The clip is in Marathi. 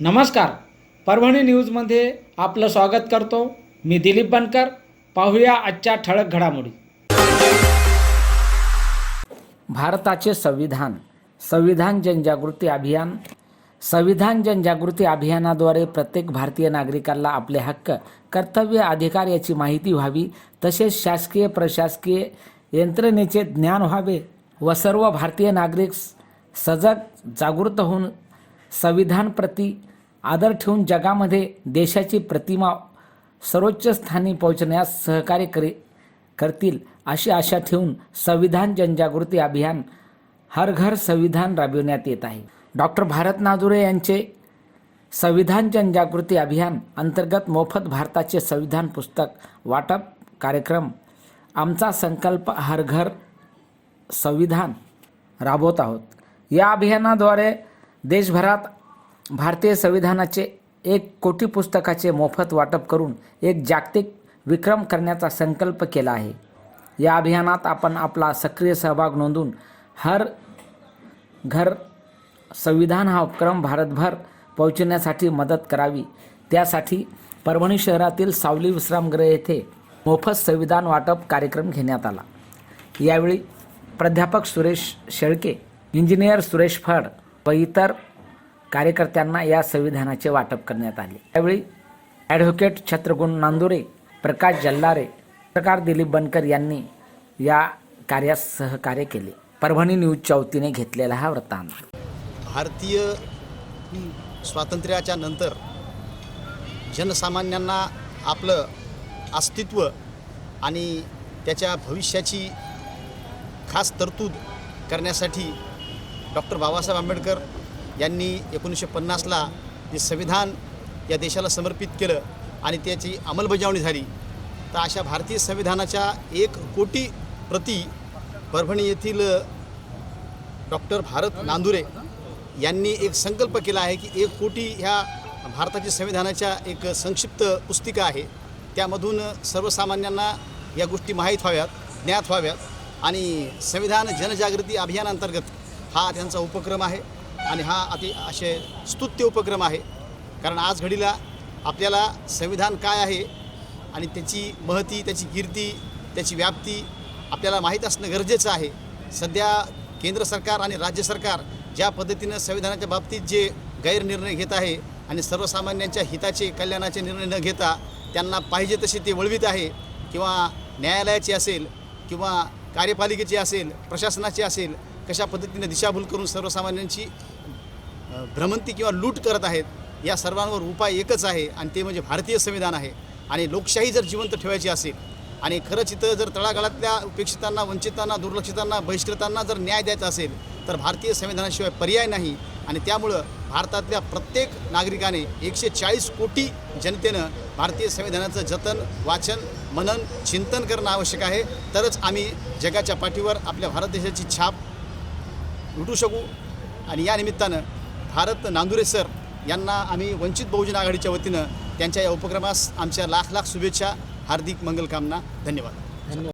नमस्कार. परभणी न्यूजमध्ये आपलं स्वागत करतो. मी दिलीप बनकर. पाहूया आजच्या ठळक घडामोडी. भारताचे संविधान संविधान जनजागृती अभियान संविधान जनजागृती अभियानाद्वारे प्रत्येक भारतीय नागरिकाला आपले हक्क कर्तव्य अधिकार याची माहिती व्हावी तसेच शासकीय प्रशासकीय यंत्रणेचे ज्ञान व्हावे व सर्व भारतीय नागरिक सजग जागृत होऊन संविधानप्रती आदर ठेवून जगामध्ये देशाची प्रतिमा सर्वोच्च स्थानी पोहोचण्यास सहकार्य करी करतील अशी आशा ठेवून संविधान जनजागृती अभियान हर घर संविधान राबविण्यात येत आहे. डॉक्टर भारत नादुरे यांचे संविधान जनजागृती अभियान अंतर्गत मोफत भारताचे संविधान पुस्तक वाटप कार्यक्रम आमचा संकल्प हर घर संविधान राबवत आहोत. या अभियानाद्वारे देशभरात भारतीय संविधानाचे एक कोटी पुस्तकाचे मोफत वाटप करून एक जागतिक विक्रम करण्याचा संकल्प केला आहे. या अभियानात आपण आपला सक्रिय सहभाग नोंदवून हर घर संविधान हा उपक्रम भारतभर पोहोचण्यासाठी मदत करावी. त्यासाठी परभणी शहरातील सावली विश्रामगृह येथे मोफत संविधान वाटप कार्यक्रम घेण्यात आला. यावेळी प्राध्यापक सुरेश शेळके इंजिनियर सुरेश फड व इतर कार्यकर्त्यांना या संविधानाचे वाटप करण्यात आले. त्यावेळी ॲडव्होकेट छत्रगुण नांदुरे प्रकाश जल्लारे पत्रकार दिलीप बनकर यांनी या कार्यास सहकार्य केले. परभणी न्यूजच्या वतीने घेतलेला हा वृत्तांत. भारतीय स्वातंत्र्याच्या नंतर जनसामान्यांना आपलं अस्तित्व आणि त्याच्या भविष्याची खास तरतूद करण्यासाठी डॉक्टर बाबासाहेब आंबेडकर यांनी एकोणीसशे पन्नासला जे संविधान या देशाला समर्पित केलं आणि त्याची अंमलबजावणी झाली तर अशा भारतीय संविधानाच्या एक कोटी प्रती परभणी येथील डॉक्टर भारत नांदुरे यांनी एक संकल्प केला आहे की एक कोटी ह्या भारताच्या संविधानाच्या एक संक्षिप्त पुस्तिका आहे. त्यामधून सर्वसामान्यांना या गोष्टी माहीत व्हाव्यात ज्ञात व्हाव्यात आणि संविधान जनजागृती अभियानांतर्गत हा त्यांचा उपक्रम आहे आणि हा अति असे स्तुत्य उपक्रम आहे. कारण आज घडीला आपल्याला संविधान काय आहे आणि त्याची महती त्याची कीर्ती त्याची व्याप्ती आपल्याला माहीत असणं गरजेचं आहे. सध्या केंद्र सरकार आणि राज्य सरकार ज्या पद्धतीनं संविधानाच्या बाबतीत जे गैरनिर्णय घेत आहे आणि सर्वसामान्यांच्या हिताचे कल्याणाचे निर्णय न घेता त्यांना पाहिजे तसे ते वळवीत आहे किंवा न्यायालयाचे असेल किंवा कार्यपालिकेचे असेल प्रशासनाचे असेल कशा पद्धतीनं दिशाभूल करून सर्वसामान्यांची भ्रमंती किंवा लूट करत आहेत या सर्वांवर उपाय एकच आहे आणि ते म्हणजे भारतीय संविधान आहे. आणि लोकशाही जर जिवंत ठेवायची असेल आणि खरंच इथं जर तळागाळातल्या उपेक्षितांना वंचितांना दुर्लक्षितांना बहिष्कृतांना जर न्याय द्यायचा असेल तर भारतीय संविधानाशिवाय पर्याय नाही. आणि त्यामुळं भारतातल्या प्रत्येक नागरिकाने एकशे चाळीस कोटी जनतेनं भारतीय संविधानाचं जतन वाचन मनन चिंतन करणं आवश्यक आहे. तरच आम्ही जगाच्या पाठीवर आपल्या भारत देशाची छाप लुटू शकू. आणि या निमित्तानं भारत नांदुरे सर यांना आम्ही वंचित बहुजन आघाडीच्या वतीनं त्यांच्या या उपक्रमास आमच्या लाख लाख शुभेच्छा हार्दिक मंगलकामना धन्यवाद.